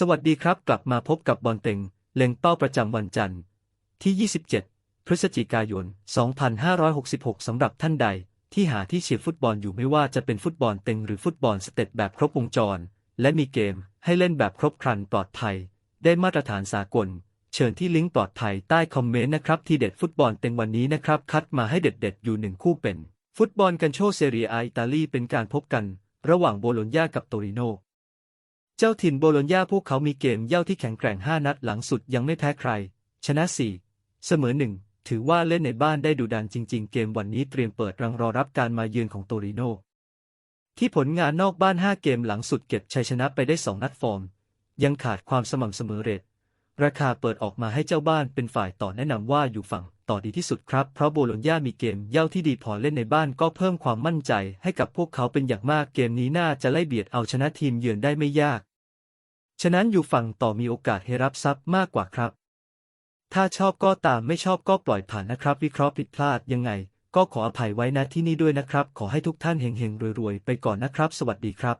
สวัสดีครับกลับมาพบกับบอลเต็ง เล็งเป้าประจำวันจันทร์ ที่ 27 พฤศจิกายน 2566 สำหรับท่านใดที่หาที่เชียร์ฟุตบอลอยู่ไม่ว่าจะเป็นฟุตบอลเต็งหรือฟุตบอลสเต็ปแบบครบวงจร และมีเกมให้เล่นแบบครบครันปลอดภัย ได้มาตรฐานสากล เชิญที่ลิงก์ปลอดภัยใต้คอมเมนต์นะครับที่เด็ดฟุตบอลเต็งวันนี้นะครับ คัดมาให้เด็ดๆอยู่หนึ่งคู่เป็น ฟุตบอลกันโชเซเรียอาอิตาลีเป็นการพบกัน ระหว่างโบโลญญากับโตริโน เจ้าถิ่นโบโลญญาพวกเขามีเกมเย่าที่แข็งแกร่ง 5 นัดหลังสุดยังไม่แพ้ใคร ชนะ 4 เสมอ 1 ถือว่าเล่นในบ้านได้ดุดันจริง ๆ เกมวันนี้เตรียมเปิดรังรอรับการมาเยือนของโตริโน ที่ผลงานนอกบ้าน 5 เกมหลังสุดเก็บชัยชนะไปได้ 2 นัดฟอร์ม ยังขาดความสม่ำเสมอเรทราคาเปิดออกมาให้เจ้าบ้านเป็นฝ่ายต่อแนะนำว่าอยู่ฝั่งต่อดีที่สุดครับ เพราะโบโลญญามีเกมเย่าที่ดีพอเล่นในบ้านก็เพิ่มความมั่นใจให้กับพวกเขาเป็นอย่างมากเกมนี้น่าจะไล่เบียดเอาชนะทีมเยือนได้ไม่ยาก ฉะนั้นอยู่ฝั่งต่อมีโอกาสให้รับทรัพย์มากกว่าครับ ถ้าชอบก็ตามไม่ชอบก็ปล่อยผ่านนะครับ วิเคราะห์ผิดพลาดยังไง ก็ขออภัยไว้นะที่นี่ด้วยนะครับ ขอให้ทุกท่านเฮงๆรวยๆไปก่อนนะครับ สวัสดีครับ